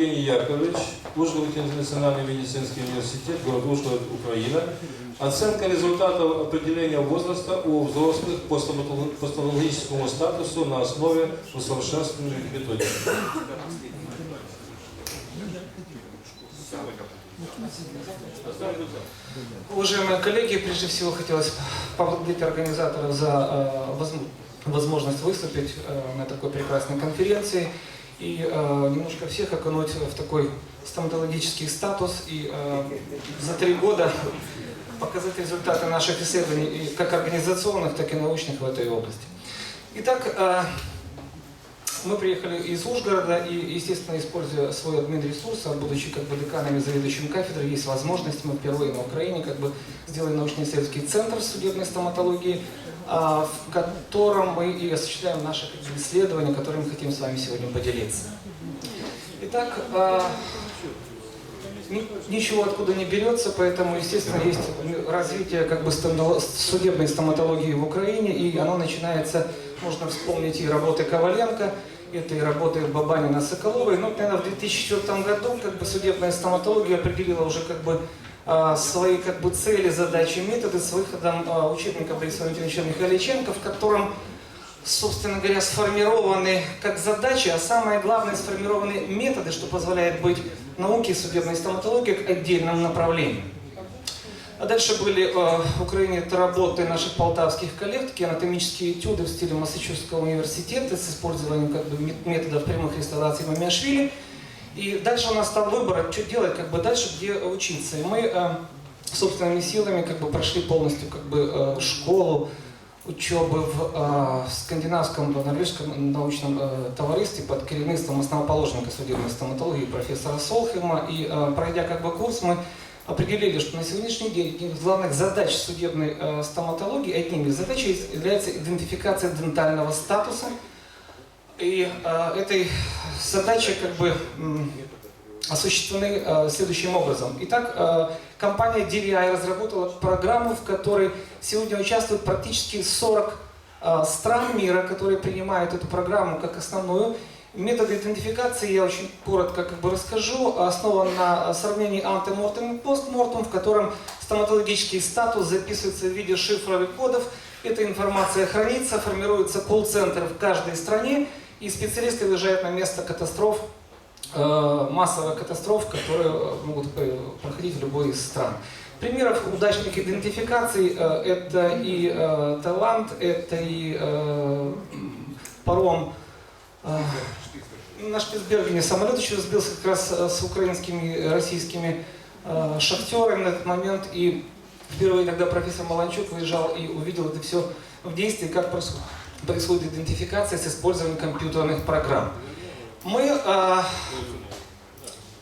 Евгений Яковлевич, Ужгород Национальный медицинский университет, город Ужгород, Украина. Оценка результатов определения возраста у взрослых по стоматолог- по стоматологическому статусу на основе усовершенствованных методик. Уважаемые коллеги, прежде всего хотелось поблагодарить организаторов за э, возм- возможность выступить э, на такой прекрасной конференции и э, немножко всех окунуть в такой стоматологический статус и э, за три года показать результаты наших исследований как организационных, так и научных в этой области. Итак, э, мы приехали из Ужгорода и, естественно, используя свой админ-ресурс, а будучи как бы деканами, заведующим кафедрой, есть возможность, мы впервые на Украине как бы сделали научно-исследовательский центр судебной стоматологии, а, в котором мы и осуществляем наши исследования, которыми мы хотим с вами сегодня поделиться. Итак, а, ни- ничего откуда не берется, поэтому, естественно, есть развитие как бы судебной стоматологии в Украине, и оно начинается, можно вспомнить и работы Коваленко, это и работы Бабанина Соколовой. Но, наверное, в 2004 году как бы судебная стоматология определила уже как бы а, свои как бы цели, задачи, методы с выходом а, учебника Бориса Валентиновича Михайличенко, в котором собственно говоря, сформированы как задачи, а самое главное, сформированы методы, что позволяет быть науке судебной стоматологии к отдельным направлениям. А дальше были э, в Украине это работы наших полтавских коллег, такие анатомические этюды в стиле Массачусетского университета с использованием как бы, мет- методов прямых реставраций Мамиашвили. И дальше у нас стал выбор, что делать, как бы дальше, где учиться. И мы э, собственными силами как бы прошли полностью как бы э, школу учебы в э, скандинавском норвежском научном э, товаристве под керівництвом основоположника судебной стоматологии профессора Солхема. И э, пройдя как бы курс, мы определили, что на сегодняшний день одним из главных задач судебной э, стоматологии, одним из задач является идентификация дентального статуса. И э, этой задачей как бы осуществлены э, следующим образом. Итак, э, компания DVI разработала программу, в которой сегодня участвуют практически 40 э, стран мира, которые принимают эту программу как основную. Метод идентификации я очень коротко как бы расскажу. Основан на сравнении антемортем и постмортем, в котором стоматологический статус записывается в виде шифровых кодов. Эта информация хранится, формируется колл-центр в каждой стране, и специалисты выезжают на место катастроф э, массовых катастроф, которые могут проходить в любой из стран. Примеров удачных идентификаций э, это и э, Таиланд, это и э, паром на Шпицбергене самолет еще сбился как раз э, с украинскими, и российскими э, шахтерами на этот момент. И впервые, когда профессор Маланчук выезжал и увидел это все в действии, как происходит, идентификация с использованием компьютерных программ. Мы, э,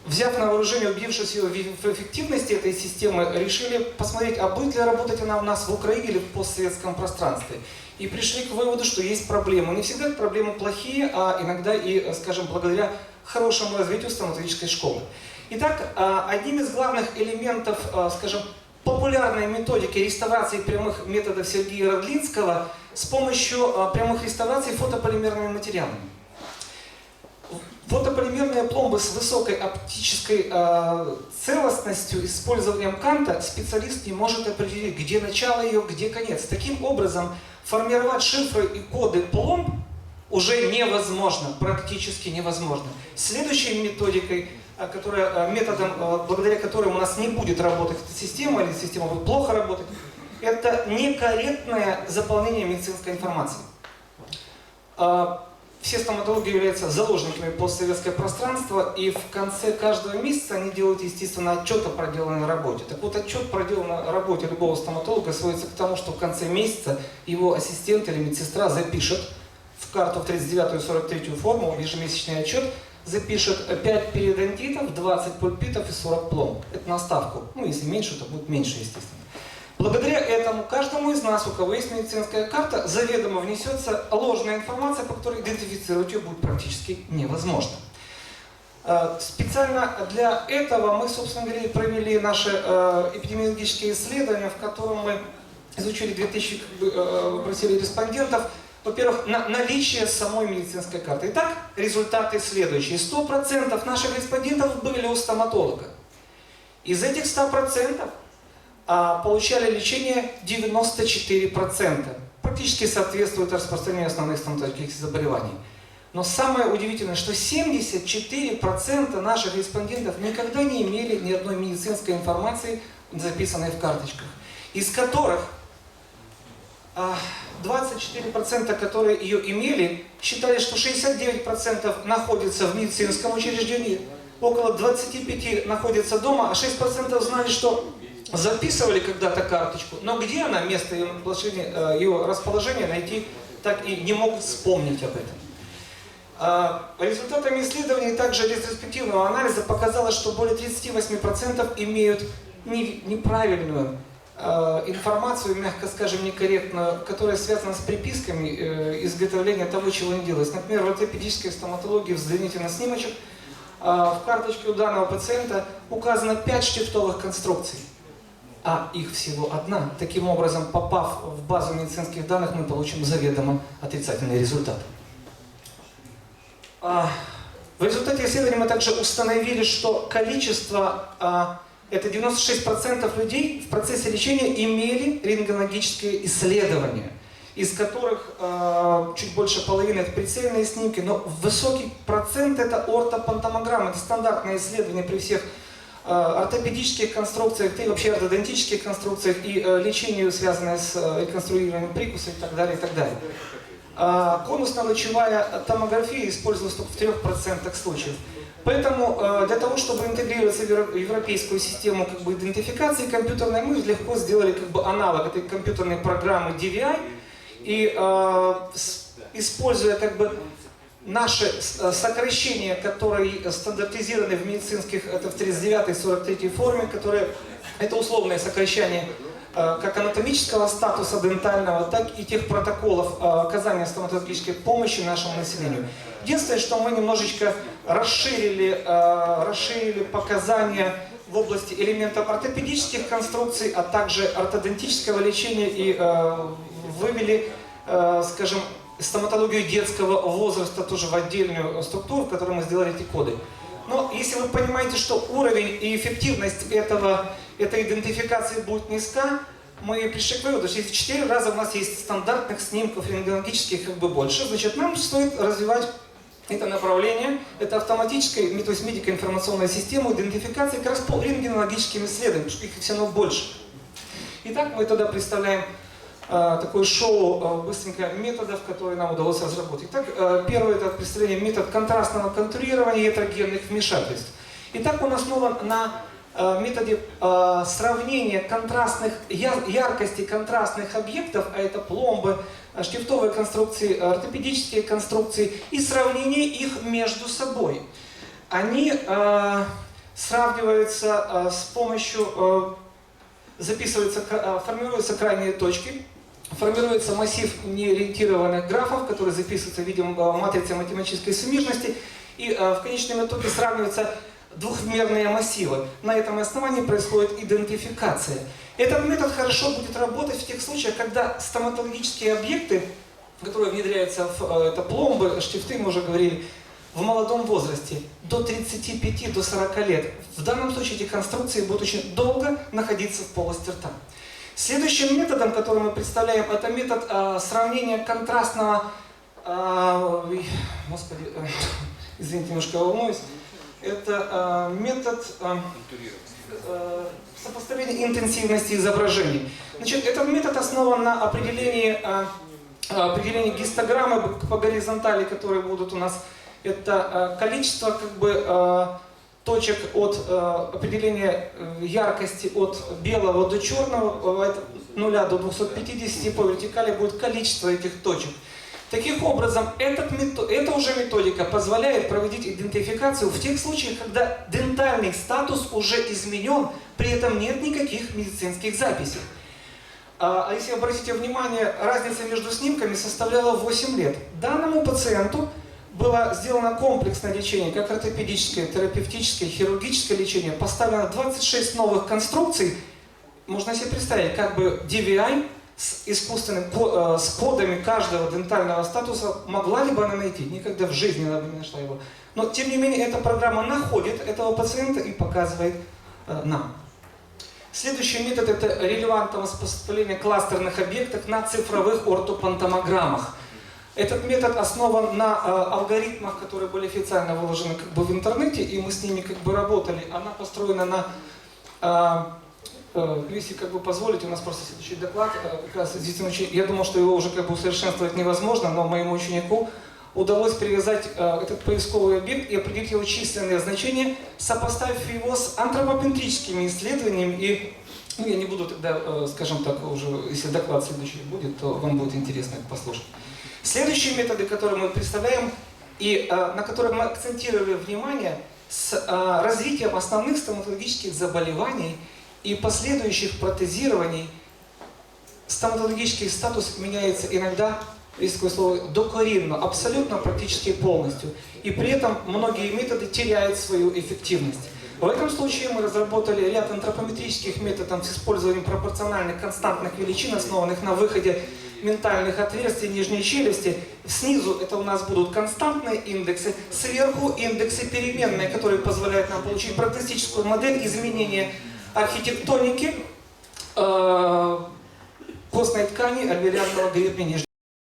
взяв на вооружение, убедившись в эффективности этой системы, решили посмотреть, а будет ли работать она у нас в Украине или в постсоветском пространстве. И пришли к выводу, что есть проблемы. Не всегда проблемы плохие, а иногда и, скажем, благодаря хорошему развитию стоматологической школы. Итак, э, одним из главных элементов, э, скажем, популярной методики реставрации прямых методов Сергея Родлинского с помощью э, прямых реставраций фотополимерными материалами. Фотополимерные пломбы с высокой оптической э, целостностью, использованием канта, специалист не может определить, где начало ее, где конец. Таким образом, формировать шифры и коды пломб уже невозможно, практически невозможно. Следующей методикой, э, которая, э, методом, э, благодаря которой у нас не будет работать эта система, или система будет плохо работать, это некорректное заполнение медицинской информации. Все стоматологи являются заложниками постсоветского пространства, и в конце каждого месяца они делают, естественно, отчет о проделанной работе. Так вот, отчет проделанной работе любого стоматолога сводится к тому, что в конце месяца его ассистент или медсестра запишет в карту в 39 и 43 форму, ежемесячный отчет, запишет 5 периодонтитов, 20 пульпитов и 40 пломб. Это на ставку. Ну, если меньше, то будет меньше, естественно. Благодаря этому каждому из нас, у кого есть медицинская карта, заведомо внесется ложная информация, по которой идентифицировать ее будет практически невозможно. Э, Специально для этого мы, собственно говоря, провели наши э, эпидемиологические исследования, в котором мы изучили 2000, как бы, э, респондентов, во-первых, на наличие самой медицинской карты. Итак, результаты следующие. 100% наших респондентов были у стоматолога. Из этих 100% а, получали лечение 94%. Практически соответствует распространению основных стоматологических заболеваний. Но самое удивительное, что 74% наших респондентов никогда не имели ни одной медицинской информации, записанной в карточках, из которых а, 24%, которые ее имели, считали, что 69% находятся в медицинском учреждении, около 25% находятся дома, а 6% знали, что записывали когда-то карточку, но где она, место ее, расположения- э, ее расположения найти, так и не могут вспомнить об этом. А, Результатами исследований также ретроспективного анализа показалось, что более 38% имеют не- неправильную э, информацию, мягко скажем, некорректную, которая связана с приписками э, изготовления того, чего не делается. Например, в ортопедической стоматологии взгляните на снимочек, в карточке у данного пациента указано 5 штифтовых конструкций, а их всего одна. Таким образом, попав в базу медицинских данных, мы получим заведомо отрицательный результат. А, В результате исследования мы также установили, что количество, а, это 96% людей в процессе лечения имели рентгенологические исследования, из которых а, чуть больше половины это прицельные снимки, но высокий процент это ортопантомограмма, это стандартное исследование при всех ортопедических конструкциях, и вообще ортодонтических конструкциях и э, лечению, связанное с э, реконструированием прикуса и так далее, и так далее. А, Конусно-лучевая томография использовалась только в 3% случаев. Поэтому э, для того, чтобы интегрироваться в евро- европейскую систему как бы, идентификации компьютерной, мы легко сделали как бы, аналог этой компьютерной программы DVI. И э, используя как бы наши э, сокращения, которые стандартизированы в медицинских, это в 39-43 форме, которые, это условное сокращение э, как анатомического статуса дентального, так и тех протоколов э, оказания стоматологической помощи нашему населению. Единственное, что мы немножечко расширили, расширили показания в области элементов ортопедических конструкций, а также ортодонтического лечения и вывели, скажем, стоматологию детского возраста тоже в отдельную структуру, в которой мы сделали эти коды. Но если вы понимаете, что уровень и эффективность этого, этой идентификации будет низка, мы пришли к выводу, что если 4 раза у нас есть стандартных снимков рентгенологических как бы больше, значит нам стоит развивать это направление, это автоматическая, то есть медико-информационная система идентификации как раз по рентгенологическим исследованиям, потому что их все равно больше. Итак, мы тогда представляем такое шоу э, быстренько методов, которые нам удалось разработать. Итак, э, первое это представление метод контрастного контурирования гетерогенных вмешательств. Итак, он основан на э, методе э, сравнения контрастных, яр- яркости контрастных объектов, а это пломбы, э, штифтовые конструкции, э, ортопедические конструкции, и сравнение их между собой. Они э, сравниваются э, с помощью э, записываются, э, формируются крайние точки, формируется массив неориентированных графов, которые записываются в матрицы математической суммижности, и э, в конечном итоге сравниваются двухмерные массивы. На этом основании происходит идентификация. Этот метод хорошо будет работать в тех случаях, когда стоматологические объекты, которые внедряются в э, это пломбы, штифты, мы уже говорили, в молодом возрасте, до 35, до 40 лет. В данном случае эти конструкции будут очень долго находиться в полости рта. Следующим методом, который мы представляем, это метод э, сравнения контрастного, э, господи, э, извините, немножко волнуюсь, это э, метод э, э, сопоставления интенсивности изображений. Значит, этот метод основан на определении, э, определении гистограммы по горизонтали, которые будут у нас. Это э, количество как бы э, точек от э, определения э, яркости от белого до черного, э, от 0 до 250 по вертикали будет количество этих точек. Таким образом, этот эта уже методика позволяет проводить идентификацию в тех случаях, когда дентальный статус уже изменен, при этом нет никаких медицинских записей. А а если обратите внимание, разница между снимками составляла 8 лет. Данному пациенту было сделано комплексное лечение, как ортопедическое, терапевтическое, хирургическое лечение. Поставлено 26 новых конструкций. Можно себе представить, как бы DVI с искусственным э, с кодами каждого дентального статуса могла ли бы она найти? Никогда в жизни она бы не нашла его. Но тем не менее эта программа находит этого пациента и показывает э, нам. Следующий метод это релевантное воспроизведение кластерных объектов на цифровых ортопантомограммах. Этот метод основан на э, алгоритмах, которые были официально выложены как бы в интернете, и мы с ними как бы работали. Она построена на э, э, если как бы позволите, у нас просто следующий доклад. э, Как раз очень- я думал, что его уже как бы усовершенствовать невозможно, но моему ученику удалось привязать э, этот поисковый объект и определить его численное значение, сопоставив его с антропометрическими исследованиями. И ну, я не буду тогда, э, скажем так, уже, если доклад следующий будет, то вам будет интересно это послушать. Следующие методы, которые мы представляем и э, на которые мы акцентировали внимание, с э, развитием основных стоматологических заболеваний и последующих протезирований стоматологический статус меняется иногда, такое слово, докоринно, абсолютно практически полностью. И при этом многие методы теряют свою эффективность. В этом случае мы разработали ряд антропометрических методов с использованием пропорциональных константных величин, основанных на выходе ментальных отверстий нижней челюсти. Снизу это у нас будут константные индексы, сверху индексы переменные, которые позволяют нам получить прогностическую модель изменения архитектоники э, костной ткани альвеолярного гребня нижней